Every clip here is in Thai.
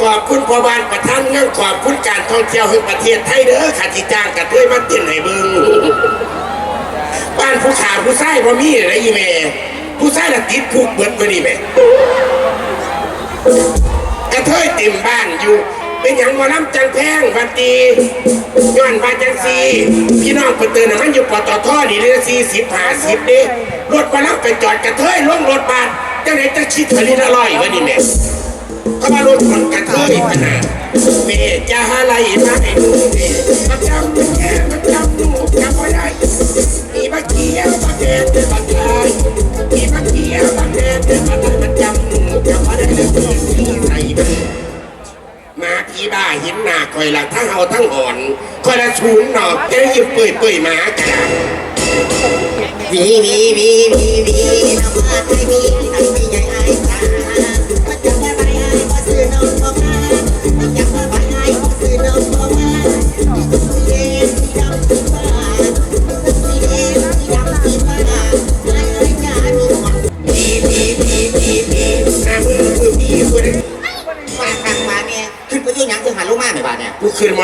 ขอบคุณพ่อบ้านประธานเรื่องขอบคุณการท่องเที่ยวแห่งประเทศไทยเด้อขาที่จ้างกระเทยมาเต้นให้เบิ่งบ้านผู้ขาผู้ชายบ่มีอะไรอีแม่ผู้ชายละติดคุกเบิดบ่นี่แม่กระเทยเต็มบ้านอยู่ เป็นหยังบ่น้ำจังแพงบัดตีย้อนบาจังซีพี่น้องเปิดเตือนน้ำมันอยู่ปตทนี่เลยสี่สิบหาสิบเด้รถมารับไปจอดกระเทยลงรถบัส จังไหนจะคิดทะเลละร้อยวะนี่แม่เขามารถคนกระเทยพนาดเมจะหาอะไรมาให้ดูเมมาจำดูแกมาจำดูจำไม่ได้มีมาเกี่ยวมาเด็ดมาไดมีมาเกี่ยวมาเด็ดมาได้มาจำดูจำไม่ได้เลยที่ใส่มาพี่บ้าเห็นหน้าคอยละทั้งเอาทั้งอ่อนคอยละชูนหนอกจะได้ยิบเปื่อยเปื่อยมากันวีวีวีวีวีน้ำมาไทย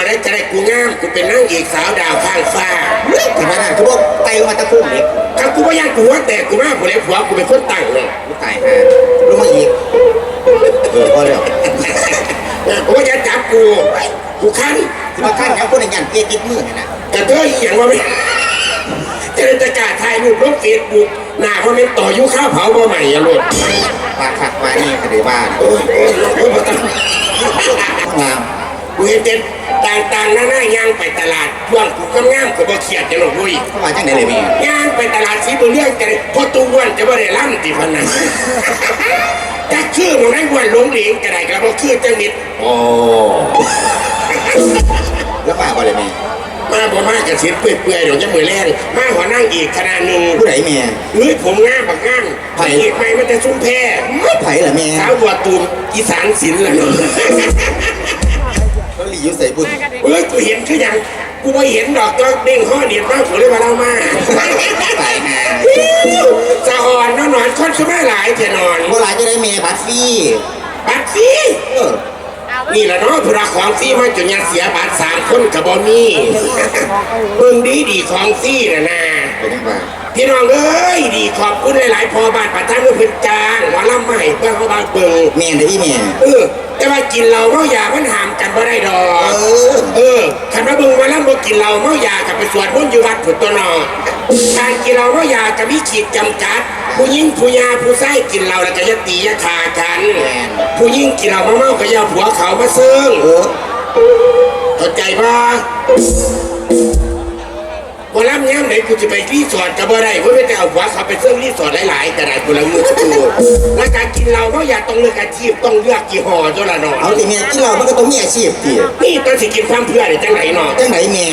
มาได้จะได้กูงาม กูเป็นนางเอกสาวดาวข้างฟ้าเฮ้ยถึงมาได้คือพวกไตมาตะคุ่มเล็กถ้ากูไม่อยากกูว่าแต่กูมากูเลยผัวกูเป็นคนตั้งเนาะลูกตายฮะลูกมาอีกเออพอแล้วกูว่าจะจับกูกูคันที่มาขั้นยังคนอย่างเกียติดมือเนี่ยนะกระเทยอหย่างว่าไม่จะได้จะกล้าถ่ายรูปลงเฟซบุ๊กหน้าเขาเป็นต่อยุข้าวเผาบ่ใหม่อะลูกปากขัดมานี่คดีบ้านโอ้ยโอ้ยโอ้ยบ่ต้องงามกูเห็นเป็น ต่างๆหน้าหน้าย่างไปตลาดช่วงกูก็งามกูบ่เครียดจะหรอกเว้ยเข้ามาจังไหนเลยแม่ย่างไปตลาดสีบุญเรื่องจะได้พอตู้อ้วนจะบ่ได้ล่ำติพันนะถ้าชื่อมันให้อ้วนหลงเหลงก็ได้ก็บ่คือจังมิดโอ้แล้วมาบ่เลยแม่มาบ่มากกระสิบเปื่อยๆเดี๋ยวจะมือแรงมาหัวนั่งอีกขนาดหนึ่งผู้ใดแม่เฮ้ยผมงามบักงามไผ่อีกไหมมันจะซุ้มแพ้ไม่ไผ่เหรอแม่สาวบัวตูมอีสานศิลป์ละเนาะก็หลี อยู่ใส่บุญเฮ้ยกูเห็นคือยังกูไม่เห็นดอกก็เด้งข้อเดียดมากกูเลยมาเล่ามาไปฮะสะอ่อนนอนนอนคอนซูเมอร์หลายเทนอนเมื่อไหรจะได้แม่บัตรฟรีบัตรฟรีเออนี่แหละเนาะผู้รักของฟรีมาจนยังเสียบัตรสามคนกับบอมีเบิ่งดีดีของฟรีนะนะไปยังไงพี่น้องเอ้ยดีขอบคุณหลายๆพอบาทประทานเพื่อเพื้นจางหมอลำใหม่เพื่อเขาบางเบิ่งแม่เด้อพี่แม่เออ แต่ว่ากินเหล้าเมายามันห้ามกันบ่ได้ดอก เออ เออคันว่าเบิ่งว่าลำบ่กินเหล้าเมายากับไปสวดมนต์อยู่วัดผุดตัวหนอการกินเหล้าเมายากับมีขีดจำกัด ผู้หญิงผู้ยาผู้ชายกินเหล้าแล้วก็จะตีจะขากัน ผู้หญิงกินเหล้ามาเมาก็อยาผัวเขามาเซิงเออเข้าใจป่ะ ว่าลำย้ำไหนกูจะไปรีสอร์ทกับบ่ได้เพราะไม่ได้เอาผัวเขาไปเซิงรีสอร์ทหลายๆแต่ไหนกูละมือกูและการกินเหล้าเมายาต้องเลือกอาชีพต้องเลือกยี่ห้อเจ้าละหนอเอาที่แม่ที่เรามันก็ต้องมีอาชีพที่นี่ตอนสิกินความเพื่อได้จังไหนหนอจังไหนแม่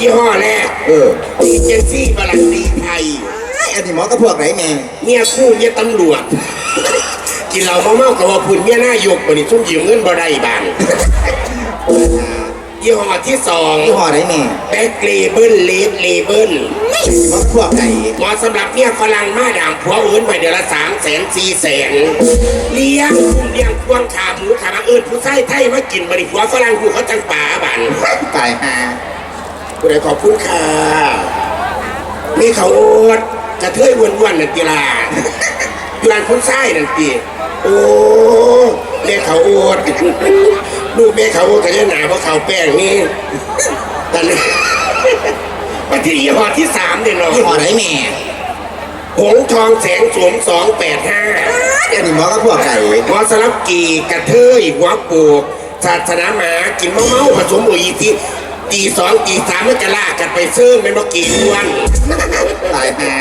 ยี่ห้อแรกเออดีเจนซี่บาลันดีไทยไอ้อันนี้หมอก็พวกไหนแม่เนี่ยคู่เนี่ยตำรวจกินเหล้าเมาๆกับว่าพุ่นเมียหน้ายกบันนี้ซุ่มยืมเงินบ่ได้บาง ยี่ห้อที่สองที่ห่อไหนแม่แบ็คเลเบิลเลดเลเบิลหมอพวกไหนเหมาะสำหรับเนี่ยฝรั่งมาด่างผัวอื่นไปเดือนละสามแสนสี่แสนเลี้ยงกุ้งเลี้ยงควงขาหมูขามาเอิญผู้ใส่ไทยมากินบริผัวฝรั่งกูเขาจังป่าบันตายฮะกูได้ขอบคุณค่ะมีเขาโอดกระเทยวนวนๆนั่นตีลาอยู่ร้านคนไส้นั่นตีโอ้เรียกเขาโอด ลูกแม่เขาโอดกันเนี่ยหนาเพราะเขาแป้งนี่ตอนนี้มาที่ยี่ห้อที่สามเนี่ยเนาะที่ห่อไหนแม่หงทองแสงสวมสองแปดห้าไอ้อันนี้หมอก็พวกไหนหมอสลับกีกระเทยหัวโปกศาสนาหมากินเมาเมาๆผสมบุหรี่ที่ตีสองตีสามมันจะลากกันไปเซิ่งเป็นเมื่อกี้วันตายฮะ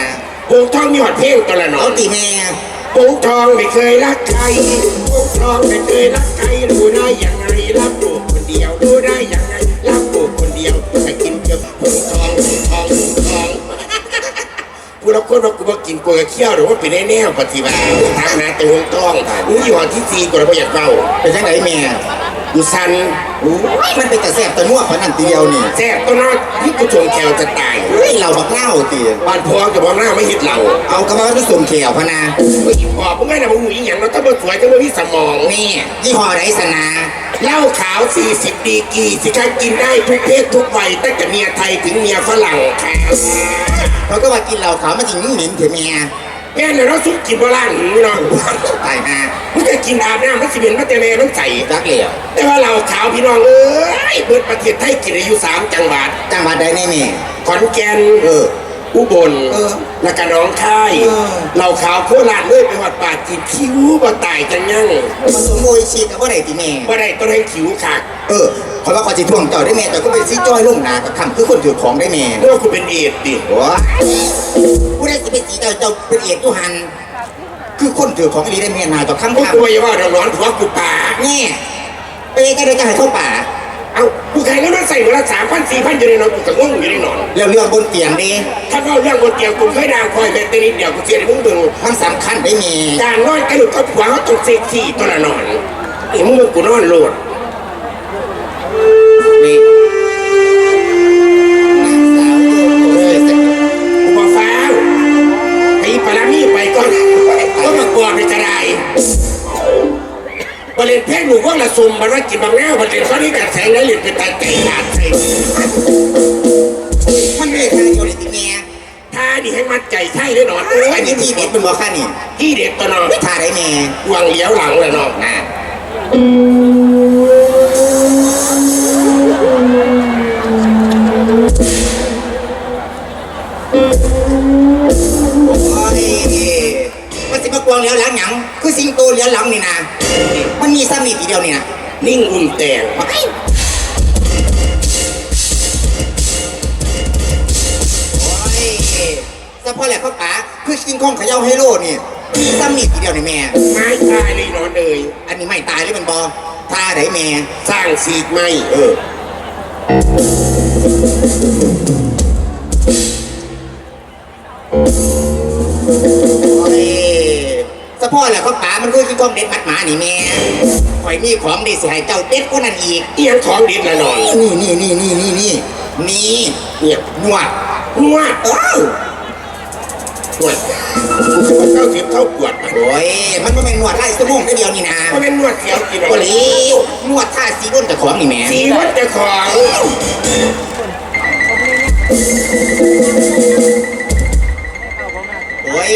หงทองมีหอดเพลงตัวละหนอเอานตีแม่หงทองไม่เคยรักใครหงทองไม่เคยรักใครรู้ได้ยังไง รักลูกคนเดียวรู้ได้ยังไงรักลูกคนเดียวแต่กินเกี่ยวหงทองหงทองหงทองกูรับคนว่ากูมากินกูกระเคี้ยวหรือว่าเป็นแน่ๆปฏิบัติทางนาตัวหงทองอุ้ยหอที่สี่กูเลยไม่อยากเล่าเป็นจังไหนแม่ห กูสันโอ้ยมันเป็นแต่แสบแต่นัวเพราะนั่นทีเดียวนี่แซ่บตัวน้อยที่กูชงแขวจะตายเฮ้ยเราบักเล่าตีบ้านพอกับบ้านหน้าไม่เห็ดเราเอากระบอกที่สมเขียวพะนาเฮ้ยพอพวกแม่น่ะมึงอีหยังเราถ้าบ่สวยก็ไม่มีสมองนี่ยี่ห้อไรสนาเหล้าขาว 40 ดีกรีสิคะกินได้ทุกเพศทุกวัยตั้งแต่เมียไทยถึงเมียฝรั่งค่ะเขาก็ว่ากินเหล้าขาวมันจริงยิ่งหนินเถอะเมีย แม่เนี่ยเราซุปกินโบราณหูเนาะตายฮะมันจะกินอาบน้ำมันสิเป็นมันจะแม่มันใส่รักเหลี่ยวแต่ว่าเราขาวพี่น้องเอ้ยเบิดประเทศไทยกินอายุสามจังหวัดจังหวัดใดแน่นี่ขอนแก่นเออ อุบลเออแล้วก็หน้องคายเออ เราขาวโคราชเลยไปวัดป่าจีนคิ้วบ่ตายจังยังมันสมโมยชีกับว่าไหนตีแม่ บ่ได้ต้องให้คิ้วขาดเออเพราะว่าขอจิทวงเจ้าได้แม่แต่ก็เป็นซีจ้อยลุ่งนากับคำคือคนถือของได้แม่เมื่อกูเป็นเอดส์ดิโอ้ยผู้ได้สิเป็นสีเจ้าเจ้าเป็นเอกตุหัน คือคนถือของดีได้แม่นาต่อคำพวกคำกูว่าเราร้อนผัวกูป่า แง่ไปก็ได้จะให้เข้าป่า เอ้ากูใครแล้วมันใส่เวลาสามพันสี่พันอยู่ในนอนกูก็งงอยู่ในนอนเรื่องเรื่องบนเตียงดีถ้าเล่าเรื่องบนเตียงกูเคยด่าคอยแม่ตีนิดเดียวกูเสียในมึงเบิ่งมันสำคัญได้แม่การนอนกระดูกกับผัวเขาต้องเซ็กซี่ตัวละนอนนี่มึงมึงกูนอนโลดนี่นางสาวตัวเออสักกูมาฟ้าวไอ้ปลามีไปก่อนก็มากอดในกระได บริเวณเพศหนูว่าละซุมมันว่ากิบางแง่บริเวณเขาที่กัดแสงแล้วเหรียญเป็นตาไก่ขาดใส่มันไม่ได้ทางเดียวเลยตีแม่ท่าดีให้มัดใจใช่เลยนอนอ้อันนี้ที่เด็ดเป็นบ่ค่านี่ที่เด็ดตัวนอนไม่ท่าได้แม่วางเลี้ยวหลังเลยนอนนะโอ้ยมันสิมากวางเลี้ยวหลังหยังคือสิงโตเลี้ยวหลังนี่นะมันมีซ้ำนี่ทีเดียวนี่นะนิ่งอุ่นแตงโอ้ยสะพอแหละเขาป๋าคือกินข้องเขย่าไฮโลนี่มีซ้ำนี่ทีเดียวนี่แม่ไม้ตายเลยนอนเลยอันนี้ไม่ตายเลยมันบอท่าไหนแม่สร้างสีกไม่เออโอ้ยสะพ่อแหละเขาป๋ามันคือกินข้องเด็ดมัดหมานี่แม่ข่อยมีของดีสิให้เจ้าเด็ดกว่านั้นอีกเอียงของเดินละนอนนี่นี่นี่นี่นี่นี่นี่เนี่ยนวดหัวเอ้าหัวกูจะมาเข้าเสียบเข้าปวดโอ้ยมันไม่เป็นนวดไล่สมองได้เดียวนี่นะก็เป็นนวดเสียวกินก็เลยนวดท่าสีด้นแต่ของนี่แม่สีวัดจะของโอ้ย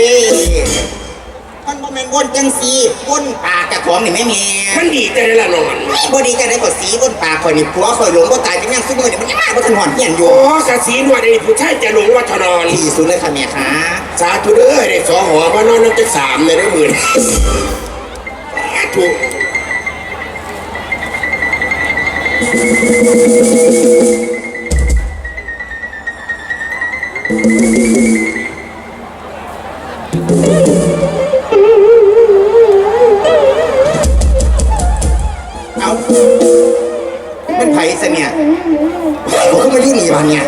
มันบ่แม่นวนจังสีวนปากแต่ของนี่แม่แม่มันดีแต่ละนอนบ่ดีจังได๋ก็สีวนปากข่อยนี่ผัวข่อยหลงบ่ตายจังยังซุมื้อนี่มันยังมาบ่ทันหอนเฮียนอยู่โอ้กะสีนวดไอ้ผู้ชายจะหลงวัฒนอนที่สุดเลยค่ะแม่ค่ะสาธุเด้อได้สอหอมานอนน้ำจะสามเลยได้หมื่นสาธุ อมาอยู่นี่บัดเนี่ย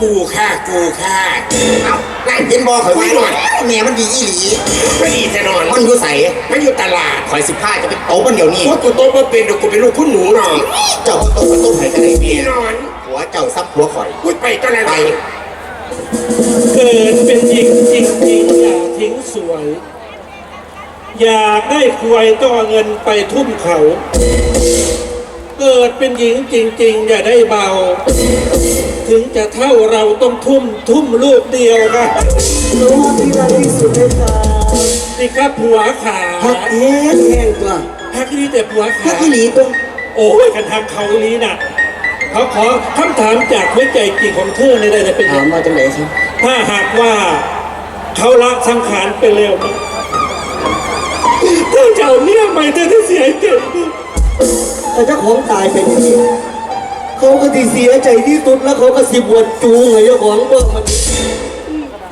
กูค่ากูค่าเอาได้เห็นบ่ข่อยว่าหน่อยแม่มันดีอีหลีไม่ดีแต่นอนมันอยู่ไสมันอยู่ตลาดข่อยสิพาจะไปโตมันเดี๋ยวนี้เพราะกูโตมาเป็นเดี๋ยวกูเป็นลูกคุณหนูหนอนเจ้าก็โตมาโตให้กันได้พี่แม่นอนผัวเจ้าซับผัวข่อยพูดไปตอนไหนไปเกิดเป็นหญิงจริงๆอย่าทิ้งสวย อยากได้ควยต้องเอาเงินไปทุ่มเขา เกิดเป็นหญิงจริง ๆ อย่าได้เบา ถึงจะเท่าเราต้องทุ่มทุ่มลูกเดียวครับรู้ว่าพี่รักที่สุดในสามนี่ครับผัวขาพักแห้งแห้งกว่าพักนี้แต่ผัวพัขากอีหลีตัวโอ้ยกันทางเขานี้น่ะเขาขอคำถามจากหัวใจจริงของเธอในใดจะเป็นอถาย่ามงมาจากไหนครับถ้าหากว่าเขาละสังขารไปเร็วนะเธอจะเอาเมียใหม่เธอจะเสียใจ แต่เจ้าของตายไปที่นี่เขาก็ที่เสียใจที่สุดแล้วเขาก็สิบวดจูงไงเจ้าของเบิ่งมัน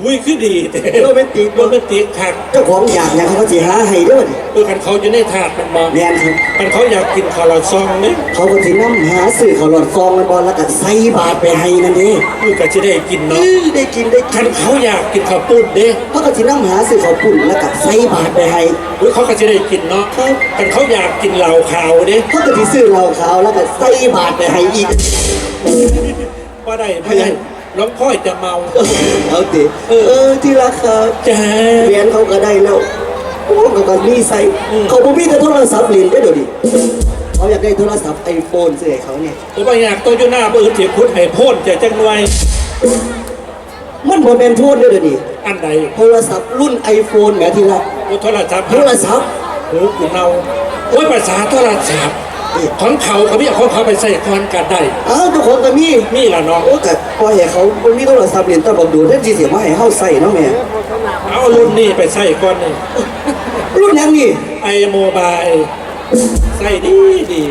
อุ้ยคือดีแต่โรแมนติกโรแมนติกคักเจ้าของอยากเนี่ยเขาก็สิหาให้ด้วยเพื่อกันเขาอยู่ในถาดมันบอกแม่นครับมันเขาอยากกินคาราซองเนี่ยเขาก็สินำหาซื้อข้าวหลอดฟองมันบอลแล้วก็ใส่บาตรไปให้นั่นเองคือก็จะได้กินเนาะได้กินได้กิคันนเขาอยากกินข้าวปุ้นเด้เขาก็สินำหาซื้อข้าวปุ้นแล้วก็ใส่บาตรไปให้หรือเขาก็จะได้กินเนาะครับคันเขาอยากกินเหล้าขาวเด้เขาก็สิซื้อเหล้าขาวแล้วก็ใส่บาตรไปให้อีกว่าได้ไม่ได้ ร้องพ่อยจะเมา เอาติเออที่ราคาจ้าเหรียญเขาก็ได้แล้วโอ้เขาก็มีใส่เขาบ่มีแต่โทรศัพท์เหรียญได้อเดี๋ยวนี้เขาอยากได้โทรศัพท์ไอโฟนซื้อให้เขาเนี่ย ผมว่าอยากตัวอยู่หน้าปืนเถียพุทธให้โพ่นจะจังหน่วยมันบ่แม่นโทษเด้อเดี๋ยวนี้อันใดโทรศัพท์รุ่น iPhone แหมที่รักโอ้โทรศัพท์โทรศัพท์โอ้กูเนาโอ้ยภาษาโทรศัพท์ ของเขาเขาไม่เอาของเขาไปใส่คอนกันได้อ้าวเจ้าของก็มีนี่ล่ะเนาะโอ้ก็ปล่อยให้เขาบ่มีโทรศัพท์เรียนตะบักดูแทนสิเสียมาให้เฮาใส่เนาะแม่เอารุ่นนี้ไปใส่ก่อนนี่รุ่นหยังนี่ไอโมบายใส่ดีดี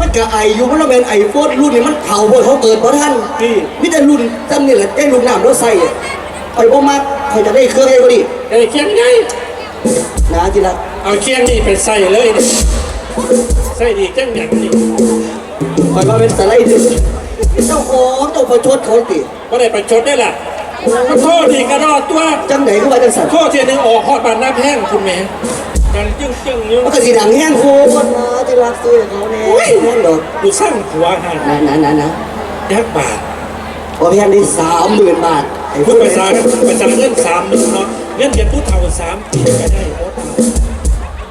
มันก็ไออยู่มันบ่แม่น iPhone รุ่นนี้มันเฒ่าบ่เขาเกิดบ่ทันพี่มีแต่รุ่นจำนี่แหละได้ลูกน้ำแล้วใส่อะข่อยบ่มักข่อยจะได้เครื่องไอ้บ่ดิไอ้เคียงไงนะที่รักเอาเคียงนี่ไปใส่เลยนี่ ใส่ดีจังอย่างนี้ข่อยว่าเป็นสไลด์เด้อเจ้าของเจ้าประชดเขาติก็ได้ประชดได้ล่ะมันโทษดีกระรอดตัวจังไดก็ว่าจังซั่นโทษเทียหนึงออกฮอดบานหน้าแพงคุณแม่กันจึ้งจึ้งๆอยู่มันก็สิดังแห้งโคตรนะที่รักซื้อให้เขาแน่แห้งดอกกูสร้างผัวหานะนะนะนะยักบาทพอแพงได้30,000บาทไอ้พพูวดกภาษาภาษาเงินสามหนึ่งเนาะเงินเดือนผู้เฒ่าสามปีก็ได้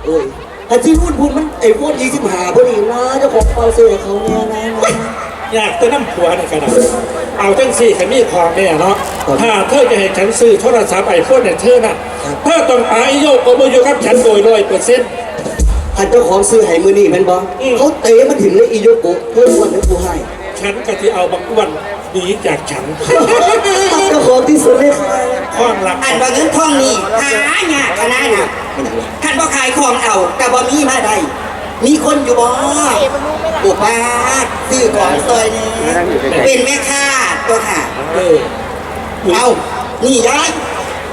โอ้ตาย โอ้ยถ้าที่รุ่นพุ่นมันไอ้พวก25พอดีนะเจ้าของเปาซื้อให้เขาเนี่ยนะนะอยากจะน้ำผัวในกระดาษเอาจังสี่ขมีของเนี่ยเนาะถ้าเธอจะให้ฉันซื้อโทรศัพท์ไอโฟนเนี่ยเธอน่ะเธอต้องไปโยกโอโมโยกับฉันโดยร้อยเปอร์เซ็นต์ถ้าเจ้าของซื้อให้มื้อนี้แม่นบ่อืมเขาเตะมันถึงเลยอีโยโกะเพิ่มวันให้กูให้ ฉันก็ที่เอาบักอ้วันหนีจากฉันเจ้าของที่สุดเลยค่ะข้องหลักอันว่าเงินทองนี่หายากขนาดน่ะ คันบ่ขายของเอาก็บ่มีมาได้ มีคนอยู่บ่อุปาซื้อของซอยนี่เป็นแม่ค้าตัวค่ะเออเอานี่ยาย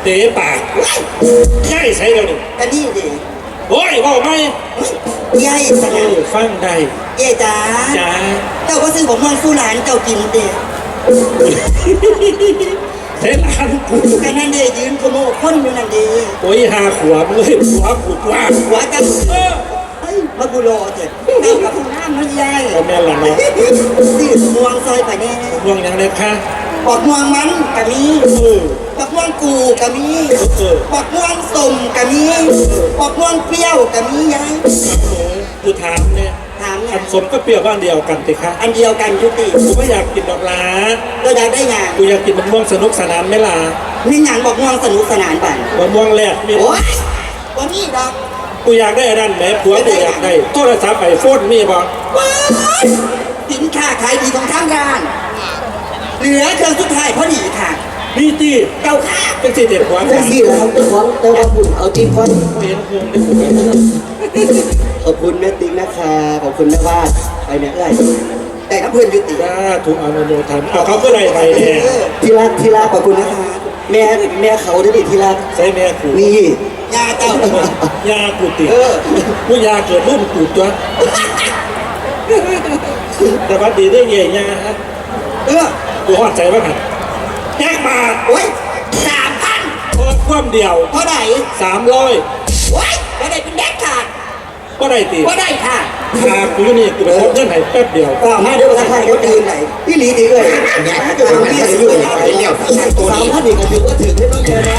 เตะปากย่ายใส่เราดิก็นี่ดิโอ้ยว่าไหมยายสเอนะอฟังได้เอ๊จ้าจ้าเจ้าก็ซื้อผมนอนสู้หลานเจ้ากินเด้ เส้นร้านกูก็นั่นเด้ยืนขโมยคนอยู่นั่นเด้โอ้ยหาขวบเลยหัวกูว่าหัวจังเออเฮ้ยมากูรอเถอะเอากับห้องน้ำมันยายเอาแม่นละเนาะซื้อม่วงซอยไปแน่ห่วงอย่างไรคะบอกม่วงมันก็มีเออบอกม่วงกูก็มีเออบอกม่วงส้มก็มีบอกม่วงเปรี้ยวก็มียายโอ้ยกูถามเนี่ย ถามเนี่อัยนสมก็เปรียวบ้านเดียวกันติคะอันเดียวกันยุติกูไม่อยากกินดอกลาก็อยากได้หยังกูอยากกินมะม่วงสนุกสนานไหม่ล่ะมีหยังบอกม่วงสนุกสนานบันมะม่วงแรกมีโอ้ยวันนี้ดอกกูอยากได้อันนั้นแหมผัวกูอยากได้โทรศัพท์ไอโฟนมีบ่ว้ายสินค้าขายดีของทางร้านเหลือเครื่องสุดท้ายพอดีค่ะนี่ตีเจ้าค่ะเป็นสิเด็ดหัวจักังนซี่แหละครับเจ้าของเจ้าของบุญเอาจริงก่อนเห็นพวงได้กูไป ขอบคุณแม่ติ๊กนะคะ ขอบคุณแม่วาดไปเนี่ยเอ้ยแต่น้ำเพื่อนยุติจ้าถูกเอาโมโมทำเอาเขาก็ได้ไปแน่ที่รักที่รักขอบคุณนะคะ แม่แม่เขาด้วยดิที่รักใส่แม่กูนี่ยาเจ้ายากูติเออกูยาเกิดรุ่นกูตัวแต่ว่าดีได้เงี้ยยาเออกูหอดใจว่าไงแจ็คบาทโอ้ยสามพันพอความเดียวเท่าไหร่สามร้อยโอ้ยไม่ได้เป็นแด กขาดก็ได้ตีก็ได้ค่ะหากูอยู่นี่กูไปพบเงื่อนไขแป๊บเดียวก็มาเดี๋ยวทางข้างเขาตื่นไหนพี่หลีดีเลยจะทำพี่อะไรอยู่เนี่ยเลี้ยวพี่ชายตัวสามนี้พันอีกก็ถือว่าถึงไม่ต้องเจอนะ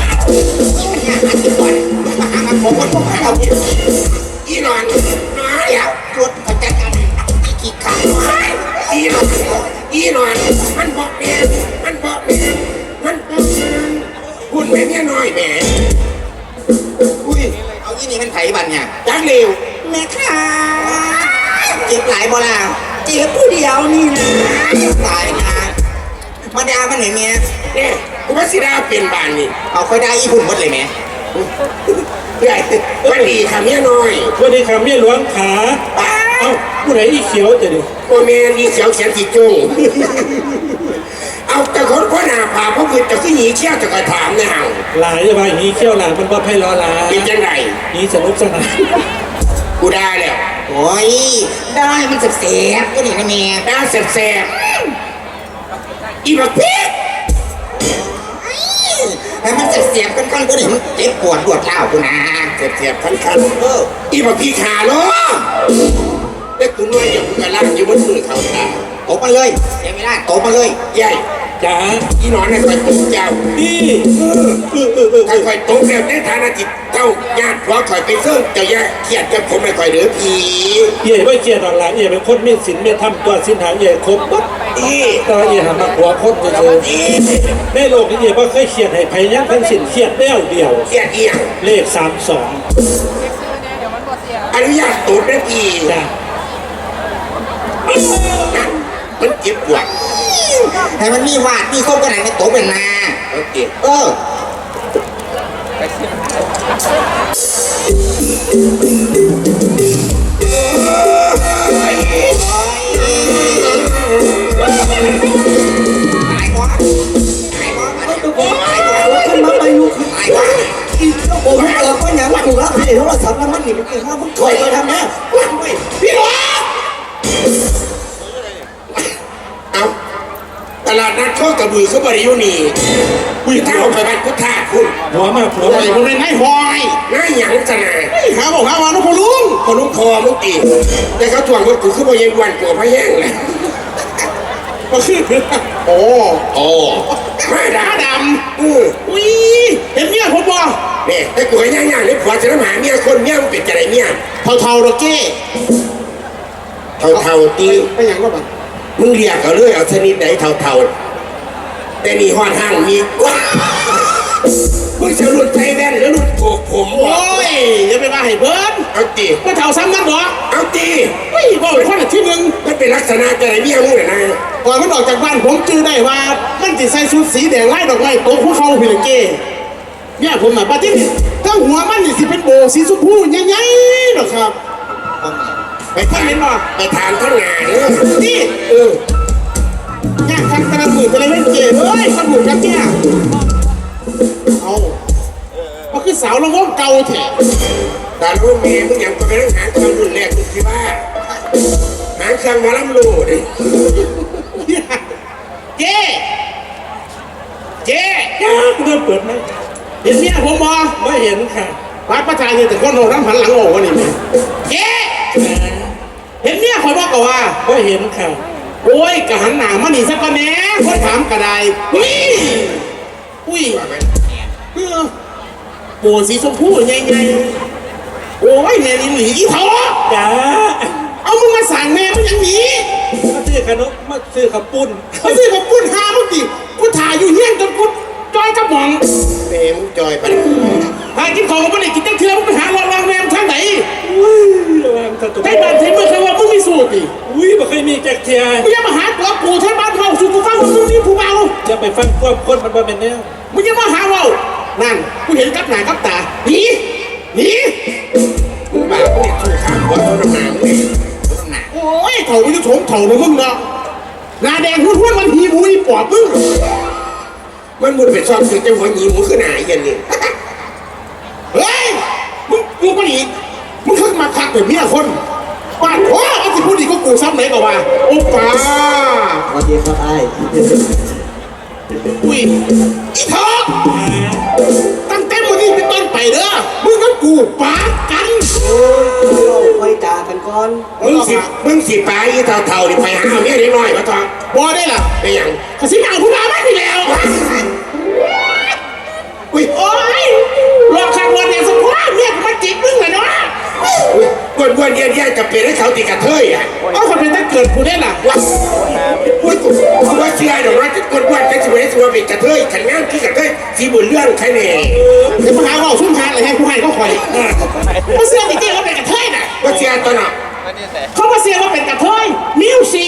ผมก็ต้องเอาายบ่ล่ะเจ็บผู้เดียวนี่นะตายนะมาดามันไหนเมียเนี่ยกูว่าสิดาเป็นบ้านนี่เอาค่อยได้อีหุ่นหมดเลยแม่เพื่อนมันดีค่ะเมียน้อยวันนี้คำเมียหลวงขาป้าเอ้าผู้ไหนอีเขียวจะดิโอแมนอีเสียวเขียนสีจงเอาแต่คนพ่อหน้าผาเพราะคือจะขึ้นหนีเชี่ยวจะคอยถามเนี่ยเอาหลายจะว่าหีเขี้ยวหลายมันบ่ไพ่รอหลายเป็นจังไรหีสนุกสนาน กูได้แล้วโอ้ยได้มันเสียบๆก็นี่นะแม่ด้าแสบอีบักพีกแต่มันเสียบๆกันก้อนก็นี่มันเจ็บปวดปวดเท้ากูนะแสบๆคันคันเอออีบักพีขาล้อแต่กูน้อยอย่างกูกระลังอยู่บนมือเขาตาตบมาเลยเสียไม่ได้ตบมาเลยใหญ่ จ้าอีหนอนน่ะคอยตกเจ้านี่เออเออเออเออถ้าคอยตกแล้วในฐานะจิตเจ้าญาติพราคอยไปเสิ่งเจ้าญาติเครียดกับผมไม่คอยเหลือผีเย่ไม่เกียดดอกหลายเย่เป็นคนมีศีลมีธรรมตัวสินหาเย่ครบปั๊บอีตว่าเย่หามาหัวคนเฉยอีๆในโลกนี้เย่บ่เคยเขียดให้ไผยังทั้งสิ้นเขียดแนวเดียวเครียดเอียงเลขสามสองอนุญาตตูดได้ผีจ้านั่นมันเจ็บปวด ให้มันมีวาดมีครบกันไหนไม่ตเป็นนาโอเคเออตายวะตายวะตายวะลุกขึ้นมาไปลุกขึ้นตายวะอีกแล้วผมเกิดว่าอย่างกูรับพี่โทรศัพท์แล้วมันหนีไปกินข้าวมึงถอยมาทำนะพี่หลวงเอา ตลาดนัดโคกระบือเขาบริยุนีคุยทางไปบ้านพุทธาคุณหัวมากหัวโอ้มายมันเป็นไงหอยง่าหยังสนาหาบอกหาว่าน้องพลุงพลุกคอมึงตีแต่เขาถ่วงรถกูขึ้นมาเย็นวันกูพะแย่งเลยมาขึ้นโอ้โอ้มาดาดำอืออุ้ยเห็นเมียผมบ่เนี่ยแต่กูให้ย่างๆเลยผัวจะน้ำหาเมียคนเมียมันเป็นจะไรเมียเท่าๆดอกเก้เท่าๆตีไปหยังก็บังมึงเรียกเขาเลยเอาชนิดไหนเท่าๆ แต่นี่หอดห้างมีกว่ามึงจะรุ่นไทยแว่นหรือรุ่นโกกผมวะโอ้ยอย่าไปว่าให้เบิ้นเอาตีมาเท่าซ้ำนั่นหรอเอาตีเฮ้ยบอกเป็นคนละที่หนึ่งมันเป็นลักษณะจะไรเมียมึงน่ะนะก่อนมันออกจากบ้านผมจื้อได้ว่ามันติใส่ชุดสีแดงไล่ดอกไม้โต๊ะพวกเขาพี่ละเก้เนี่ยผมน่ะปาที่นี่ทั้งหัวมันนี่สิเป็นโบสีชมพูใหญ่ๆหรอกครับไปทานไปทานข้างหน้าเนอะนี่เออ ย่างคันกระมือจะเลยเล่นเกมเฮ้ยมันหมุนกันเนี่ยเอามันคือสาวละวงเก่าแท้แต่รู้เมย์มึงยังไปนั่งหาเครื่องรุ่นแรกมึงคิดว่าหาเครื่องหมาล้ำลูดิเจ๊เจ๊จ้าเริ่มเปิดไหมเห็นเนี่ยผมบอไม่เห็นค่ะวัดประชาเนี่ยแต่คนโหน้ำหันหลังโง่กันนี่แม่เจ๊เห็นเนี่ยคอยบอกกับว่าไม่เห็นค่ะ โอ้ยกะหันหนามานี่สักก่อนแหน่คนถามกระไดนี่ อุ้ยเออโบสีชมพูใหญ่ๆโอ้ยแม่นี่หนีอีเถาะจ้าเอามึงมาสั่งแม่มึงอย่างนี้มาซื้อขนมมาซื้อขับปุ้นมาซื้อกับปุ้นหามึงดิกูถ่ายอยู่เฮี้ยงจนกูจอยกระหม่อมเมย์มึงจอยไปหากินของก็ไม่ได้กินตั้งเทือมึงไปหาลองรางแมมทางไหน อุ้ยระวังตะตุกให้บ้านเทเมื่อเคยว่ามึงมีสูตรดิอุ้ยบ่เคยมีแจ็คเทียมึงอย่ามาหาตัวกูใช้บ้านเฮาสูตรกูฟังว่ามึงมีผู้เบาจะไปฟังความคนมันบ่เป็นแนวมึงอย่ามาหาเว่านั่นกูเห็นกับหนากับตาหนีหนีมึงบ้ามึงเนี่ยชูกข้ามหัวเขาหนางเนี่ยโอ้ยเถ่ามึงจะโถมเถ่าเลยมึงเนาะหน้าแดงหุ่นหุ่นมันหีบุยปอบมึงมันมุดไปซ่อนคือเจ้าหัวหยีมึงขึ้นหนาเย็นเนี่ยเฮ้ยมึงมึงมาอีก มึงขึ้นมาคักแบบเมียคนบ้านโอ้ไอ้ที่พูดดีก็กูซ้ำไหนก็ว่าโอ้ป้าสวัสดีครับไอ้อุ้ยอีเถอะตั้งแต่วันนี้เป็นต้นไปเด้อมึงกับกูปากัน โอ้ยเราค่อยจากันก่อนมึงสิมึงสิปลาอีเท่าๆนี่ไปหาเอาเมียเล็กน้อยมาทองบอได้ล่ะไปหยังขสิมาเอาผู้มาบ้านนี่แล้ว นกวนๆเยี่ยนๆจะเป็นให้เขาติกระเทยอะเอาคนเป็นตั้งเกิดกูได้ล่ะว้าอุ้ยกูกูว่าเชื่อดอกว่าจะกวนกวนๆจะสิเป็นให้สิว่าเป็นกระเทยขันงามที่กระเทยสีบุญเรื่องใครเนี่ยเดี๋ยวมาหาว่าชุ่มทานอะไรให้ผู้ให้เขาคอยมาเสียจริงๆว่าเป็นกระเทยน่ะว่าเชื่อตัวเนาะเขามาเสียว่าเป็นกระเทยมิวสี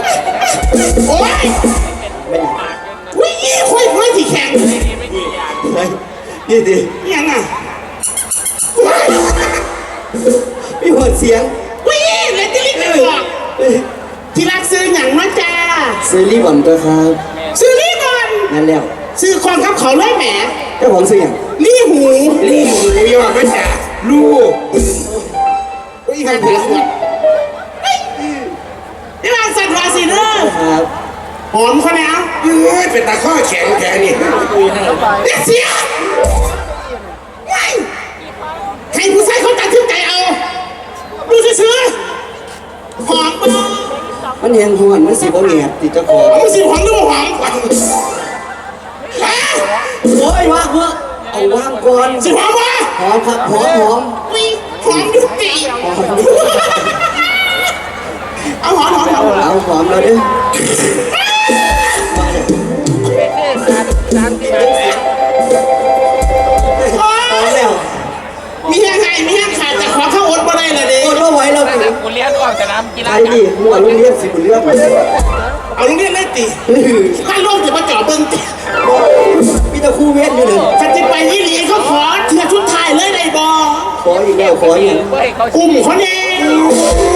โอ๊ยวิ่งยี่คุยที่แข็งเฮ้ยนี่ดิยังอะมีหัวเสียงวิ่งเลที่รีบไปบอกที่รักซื้อหยังมาจ้าซื้อรีบอนตัวครับ ซื้อรีบอนนั่นแล้วซื้อของครับเขาเล่ยแหมเจ้าของซื้ออย่างรีหูรีหูยอดไม่จ้าลูกวิ่งกันเถอ กนี่มาสัตว์วาสิเนอครับหอมเขาแล้วเอ้ยเป็นตาข้อแข็งแค่นี่เด็กเสียไม่ให้ผู้ชายเขาตัดขึ้นใจเอา ดูซื้อๆหอมมากมันแหงหวนมันสิบ่แงบติดเจ้าของเอามาสิหอมหรือว่าหอมกว่าฮะโอ้ยว่างเถอะเอาว่างก่อนสิหอมวะหอมครับหอมหอมวิหอมยุติ หอม เอาหอมหอมห อมเอาหอมแล้วเด้อโอ๊หอมยแล้วมีแห้งไงมีแห้งขาดแต่ขอเข้าอดบ่ได้เลยเด็โอ้ยว่าไหวแล้วกูเลี้ยงออกสนามกีฬาไอ้นี่หัวโรงเรียนสิบุญเรื่องเอาลุงเรียนได้ตีถ้าโลกจะมาเจ่อเบิ้งติมีแต่คู่เวทอยู่เลยถ้าจะไปยี่หลีเขาขอเถื่อชุดไทยเลยในบอขออีกแล้วขออีกเว้ยเขาอุ้มเขาแน่โอ้ย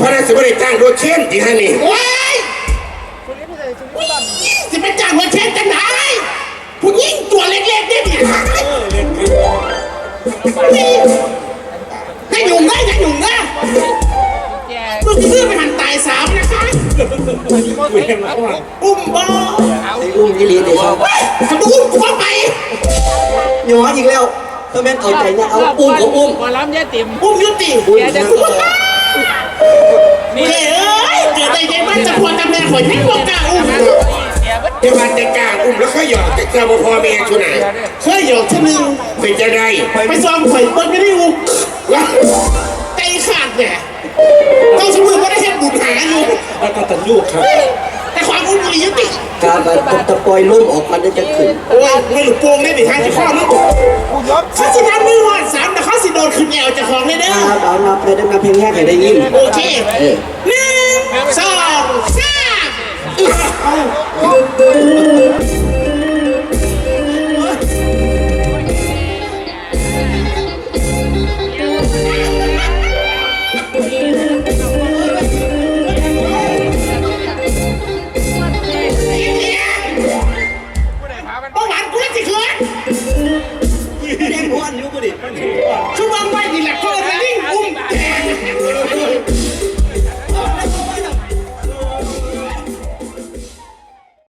พระราชบริจ้างโดยเช่นที่ฮะนี่ว้ายจะไปจ้างมาเช่นกันไหนผู้หญิงตัวเล็กๆเนี่ยเนี่ยนี่ให้หนุ่มได้ให้หนุ่มนะแย่มึงจะเพื่อไปหันตายสามนะคะเวียนแล้วอะอุ้มบอไอ้อุ้มอีหลีนี่ครับเฮ้ยถ้ามึงอุ้มกูไปหยออีกแล้วถ้าแม่นเอาใจเนี่ยเอาอุ้มของอุ้มหมอลำยายติ๋มอุ้มยุติอุ้มแกจะ นะนี่เฮ้ยเอ้ยเกิดอะไรยังไงจะควรจำแม่ข่อยไม่บอกกล้าอุ้มเสียบัดเดี๋ยววันจะกล้าอุ้มแล้วเขาหยอกแต่เกลือบ่พอเมียชุไหนเคยหยอกชนึงเป็นจะได้ไปซ้อมข่อยเปิ้ลไม่ได้อุ้มว้าใจขาดแหละต้องสมมติว่าได้เห็นบุญหาอยู่แล้วก็ตันยูครับแต่ความอุ้มบุรียุติการแบบตะปล่อยล่มออกมันจะขึ้นโอ้ยไม่หลุดโป่งได้ดิทางจะข้อนึกเขาสิทำมือหอดสามแต่เขา สิโดนขึ้นแอวจะของเลยเด้อครับเอานับเลยได้นับเพลงแรกให้ได้ยินโอเคหนึ่งสองสามอ